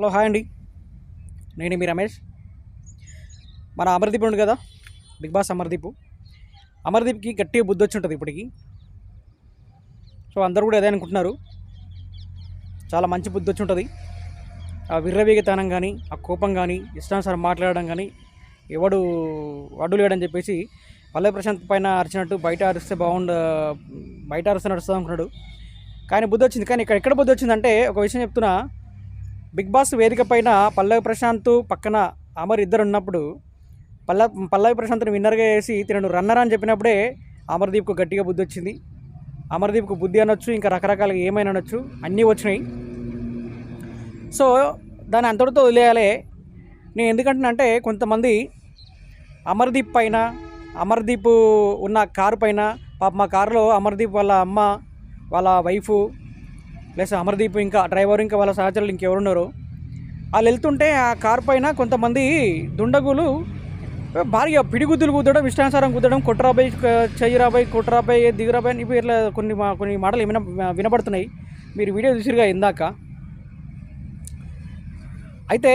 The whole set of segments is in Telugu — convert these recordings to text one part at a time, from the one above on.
హలో హాయ్ అండి. నేను మీ రమేష్. మన అమర్దీప్ ఉండు కదా? Big boss Amardeep. అమర్దీప్కి గట్టిగా బుద్ధి వచ్చి ఉంటుంది ఇప్పటికి. సో అందరూ కూడా అదే అనుకుంటున్నారు. చాలా మంచి బుద్ధి వచ్చి ఉంటుంది. ఆ విర్రవేగితనం కానీ ఆ కోపం కానీ ఇష్టానుసారం మాట్లాడడం కానీ ఎవడు అడ్డు లేడని చెప్పేసి పల్లె ప్రశాంత్ పైన అరిచినట్టు బయట అరిస్తే బాగుండు బయట అరిస్తే నడుస్తుంది అనుకున్నాడు. కానీ బుద్ధి వచ్చింది. కానీ ఇక్కడ ఎక్కడ బుద్ధి వచ్చిందంటే ఒక విషయం చెప్తున్నా. బిగ్ బాస్ వేదిక పైన పల్లవి ప్రశాంత్ పక్కన అమర్ ఇద్దరు ఉన్నప్పుడు పల్ల పల్లవి ప్రశాంత్ని విన్నర్గా వేసి తినడు రన్నర్ అని చెప్పినప్పుడే అమర్దీప్కు గట్టిగా బుద్ధి వచ్చింది. అమర్దీప్కు బుద్ధి అనొచ్చు ఇంకా రకరకాలుగా ఏమైనా అనొచ్చు అన్నీ వచ్చినాయి. సో దాన్ని అంతటితో వదిలేయాలి. నేను ఎందుకంటున్నానంటే కొంతమంది అమర్దీప్ పైన అమర్దీప్ ఉన్న కారు పైన పాప మా కారులో అమర్దీప్ వాళ్ళ అమ్మ వాళ్ళ వైఫ్ ప్లస్ అమర్దీప్ ఇంకా డ్రైవర్ ఇంకా వాళ్ళ సహచరులు ఇంకెవరున్నారు. వాళ్ళు వెళ్తుంటే ఆ కార్ పైన కొంతమంది దుండగులు భారీగా పిడిగుద్దులు కుద్దడం ఇష్టానుసారం కుద్దడం కొట్టరాబాయ్ చెయ్యిరాబాయ్ కొట్టరాబాయ్ దిగురాబాయ్ అని ఇట్లా కొన్ని మా కొన్ని మాటలు విన వినబడుతున్నాయి. మీరు వీడియో చూసిరుగా ఇందాక. అయితే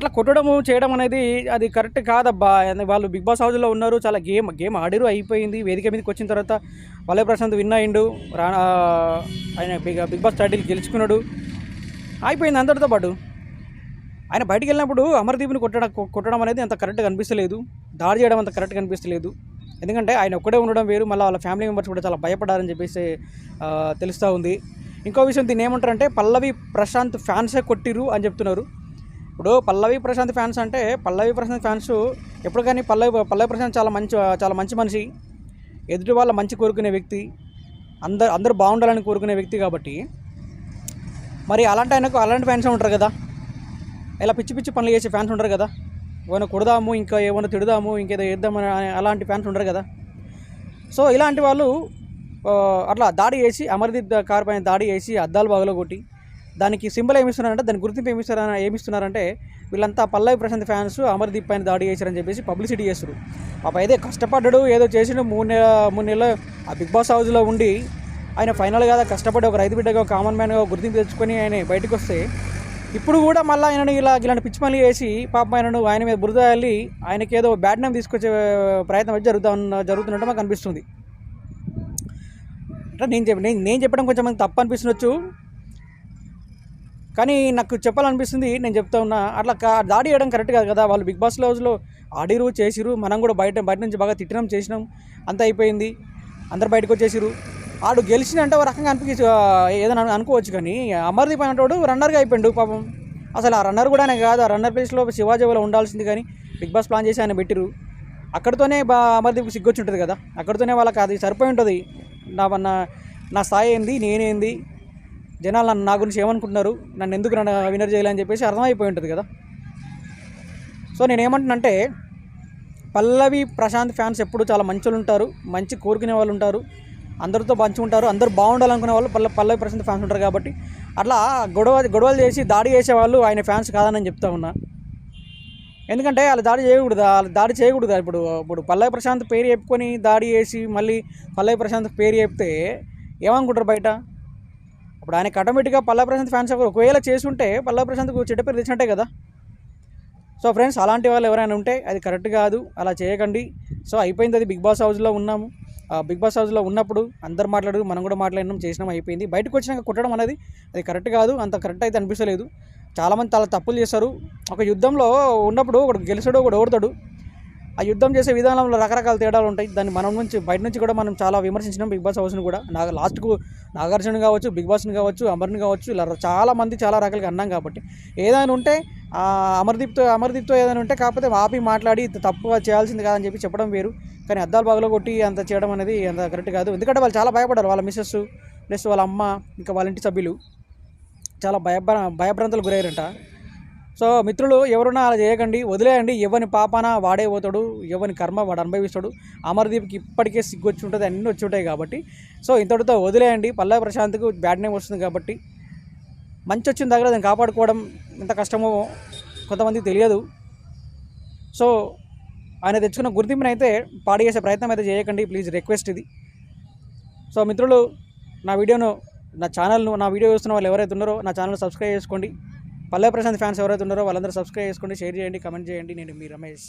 అట్లా కొట్టడము చేయడం అనేది అది కరెక్ట్ కాదబ్బా. అని వాళ్ళు బిగ్ బాస్ హౌస్లో ఉన్నారు చాలా గేమ్ గేమ్ ఆడిరు అయిపోయింది. వేదిక మీదకి వచ్చిన తర్వాత వలయ ప్రశాంత్ విన్ అయిండు. రా ఆయన బిగ్ బిగ్ బాస్ టైటిల్ గెలుచుకున్నాడు. అయిపోయింది అందరితో పాటు. ఆయన బయటికి వెళ్ళినప్పుడు అమర్దీప్ని కొట్టడం కొట్టడం అనేది అంత కరెక్ట్గా అనిపిస్తలేదు. దాడి చేయడం అంత కరెక్ట్గా అనిపిస్తలేదు. ఎందుకంటే ఆయన ఒక్కడే ఉండడం వేరు మళ్ళీ వాళ్ళ ఫ్యామిలీ మెంబర్స్ కూడా చాలా భయపడారని చెప్పేసి తెలుస్తూ ఉంది. ఇంకో విషయం దీన్ని ఏమంటారంటే పల్లవి ప్రశాంత్ ఫ్యాన్సే కొట్టిరు అని చెప్తున్నారు. ఇప్పుడు పల్లవి ప్రశాంత్ ఫ్యాన్స్ అంటే పల్లవి ప్రశాంత్ ఫ్యాన్స్ ఎప్పుడు కానీ పల్లవి పల్లవి ప్రశాంత్ చాలా మంచి చాలా మంచి మనిషి. ఎదుటి వాళ్ళ మంచి కోరుకునే వ్యక్తి. అందరు అందరూ బాగుండాలని కోరుకునే వ్యక్తి కాబట్టి. మరి అలాంటి ఆయనకు అలాంటి ఫ్యాన్స్ ఉంటారు కదా. ఇలా పిచ్చి పిచ్చి పనులు చేసే ఫ్యాన్స్ ఉంటారు కదా. ఏమైనా కొడదాము ఇంకా ఏమైనా తిడదాము ఇంకేదో వేద్దామని అలాంటి ఫ్యాన్స్ ఉంటారు కదా. సో ఇలాంటి వాళ్ళు అట్లా దాడి చేసి అమర్దీప్ కార్ పైన దాడి చేసి అద్దాలు బాగులో కొట్టి దానికి సింబల్ ఏమిస్తున్నారంటే దాని గుర్తింపు ఏమిస్తారని ఏమిస్తున్నారంటే వీళ్ళంతా పల్లవి ప్రశాంత్ ఫ్యాన్స్ అమర్దీప్ పైన దాడి చేశారని చెప్పేసి పబ్లిసిటీ చేస్తారు పాప అయితే కష్టపడ్డాడు ఏదో చేసిండు మూడు నెల మూడు నెలలు ఆ బిగ్ బాస్ హౌస్లో ఉండి ఆయన ఫైనల్ కదా కష్టపడి ఒక రైతు బిడ్డగా కామన్ మ్యాన్గా గుర్తింపు తెచ్చుకొని ఆయన బయటకు వస్తే ఇప్పుడు కూడా మళ్ళీ ఆయనను ఇలా ఇలాంటి పిచ్చి పనులు చేసి పాపం ఆయనను ఆయన మీద బురద వెళ్ళి ఆయనకి ఏదో బ్యాడ్ నేమ్ తీసుకొచ్చే ప్రయత్నం అయితే జరుగుతా ఉన్న జరుగుతున్నట్టు మాకు అనిపిస్తుంది. అంటే నేను చెప్పి నేను నేను చెప్పడం కొంచెం తప్పు అనిపిస్తుండొచ్చు. కానీ నాకు చెప్పాలనిపిస్తుంది నేను చెప్తా ఉన్నా అట్లా కా- దాడి చేయడం కరెక్ట్ కాదు కదా. వాళ్ళు బిగ్ బాస్ హౌస్లో ఆడిరు చేసిరు మనం కూడా బయట బయట నుంచి బాగా తిట్టినాం చేసినాం అంతా అయిపోయింది అందరు బయటకు వచ్చేసిరు. ఆడు గెలిచినంటే ఒక రకంగా అనిపించి ఏదైనా అనుకోవచ్చు కానీ అమర్దీప్ అనేటోడు రన్నర్గా అయిపోయిండు పాపం. అసలు ఆ రన్నర్ కూడా ఆయన కాదు ఆ రన్నర్ ప్లేస్లో శివాజీ ఉండాల్సింది కానీ బిగ్ బాస్ ప్లాన్ చేసి ఆయన పెట్టిరు. అక్కడితోనే బా అమర్దీప్కి సిగ్గొచ్చి ఉంటుంది కదా. అక్కడితోనే వాళ్ళకి అది సరిపోయి ఉంటుంది. నా నా నా స్థాయి ఏంది నేనేంది జనాలు నన్ను నా గురించి ఏమనుకుంటున్నారు? నన్ను ఎందుకు నన్ను వినర్ చేయాలని చెప్పేసి అర్థమైపోయి ఉంటుంది కదా. సో నేను ఏమంటున్నంటే పల్లవి ప్రశాంత్ ఫ్యాన్స్ ఎప్పుడు చాలా మంచోళ్ళు ఉంటారు మంచి కోరుకునే వాళ్ళు ఉంటారు అందరితో మంచిగా ఉంటారు అందరూ బాగుండాలనుకునే వాళ్ళు పల్ల పల్లవి ప్రశాంత్ ఫ్యాన్స్ ఉంటారు కాబట్టి అట్లా గొడవ గొడవలు చేసి దాడి చేసేవాళ్ళు ఆయన ఫ్యాన్స్ కాదని నేను చెప్తా ఉన్నా. ఎందుకంటే వాళ్ళు దాడి చేయకూడదు? వాళ్ళు దాడి చేయకూడదు? ఇప్పుడు ఇప్పుడు పల్లవి ప్రశాంత్ పేరు చెప్పుకొని దాడి చేసి మళ్ళీ పల్లవి ప్రశాంత్ పేరు చెప్తే ఏమనుకుంటారు బయట? ఇప్పుడు ఆయనకి ఆటోమేటిక్గా పల్లా ప్రశాంత్ ఫ్యాన్స్ ఒకవేళ చేసుంటే పల్లా ప్రశాంత్కు చెడ్డ పేరు తెచ్చినట్టే కదా. సో ఫ్రెండ్స్ అలాంటి వాళ్ళు ఎవరైనా ఉంటే అది కరెక్ట్ కాదు అలా చేయకండి. సో అయిపోయింది అది బిగ్ బాస్ హౌస్లో ఉన్నాము. ఆ బిగ్ బాస్ హౌస్లో ఉన్నప్పుడు అందరు మాట్లాడు మనం కూడా మాట్లాడినాం చేసినాం అయిపోయింది. బయటకు వచ్చినాక కొట్టడం అనేది అది కరెక్ట్ కాదు అంత కరెక్ట్ అయితే అనిపించలేదు చాలామంది చాలా తప్పులు చేస్తారు. ఒక యుద్ధంలో ఉన్నప్పుడు ఒకడు గెలిచాడు ఒకడు ఓడతాడు. ఆ యుద్ధం చేసే విధానంలో రకరకాల తేడాలు ఉంటాయి. దాన్ని మనం నుంచి బయట నుంచి కూడా మనం చాలా విమర్శించినాం బిగ్ బాస్ హౌస్ని కూడా. నాకు లాస్ట్కు నాగార్జున కావచ్చు బిగ్ బాస్ని కావచ్చు అమర్ని కావచ్చు ఇలా చాలా మంది చాలా రకాలుగా అన్నాం కాబట్టి. ఏదైనా ఉంటే అమర్దీప్తో అమర్దీప్తో ఏదైనా ఉంటే కాకపోతే ఆపి మాట్లాడి తప్పుగా చేయాల్సింది కాదని చెప్పి చెప్పడం వేరు. కానీ అద్దాలు పగల కొట్టి అంత చేయడం అనేది అంత కరెక్ట్ కాదు. ఎందుకంటే వాళ్ళు చాలా భయపడ్డారు. వాళ్ళ మిస్సెస్ ప్లస్ వాళ్ళ అమ్మ ఇంకా వాళ్ళ ఇంటి సభ్యులు. చాలా భయభ్ర భయభ్రాంతలు గురయ్యారంట. సో మిత్రులు ఎవరున్నా అలా చేయకండి. వదిలేయండి. ఎవరిని పాపాన వాడే పోతాడు ఎవరిని కర్మ వాడు అనుభవిస్తాడు. అమర్దీప్కి ఇప్పటికే సిగ్గు వచ్చి ఉంటుంది అన్నీ వచ్చి ఉంటాయి కాబట్టి. సో ఇంతటితో వదిలేయండి. పల్లె ప్రశాంత్కు బ్యాడ్ నేమ్ వస్తుంది కాబట్టి. మంచి వచ్చిన దగ్గర దాన్ని కాపాడుకోవడం ఎంత కష్టమో కొంతమందికి తెలియదు. సో ఆయన తెచ్చుకున్న గుర్తింపుని అయితే పాడు చేసే ప్రయత్నం అయితే చేయకండి. ప్లీజ్ రిక్వెస్ట్ ఇది. సో మిత్రులు నా వీడియోను నా ఛానల్ను నా వీడియో చూస్తున్న వాళ్ళు ఎవరైతే ఉన్నారో నా ఛానల్ సబ్స్క్రైబ్ చేసుకోండి. పల్లవి ప్రశాంత్ ఫ్యాన్స్ ఎవరైతే ఉన్నారో వాళ్ళందరూ సబ్స్క్రైబ్ చేసుకోండి షేర్ చేయండి కమెంట్ చేయండి. నేను మీ రమేష్.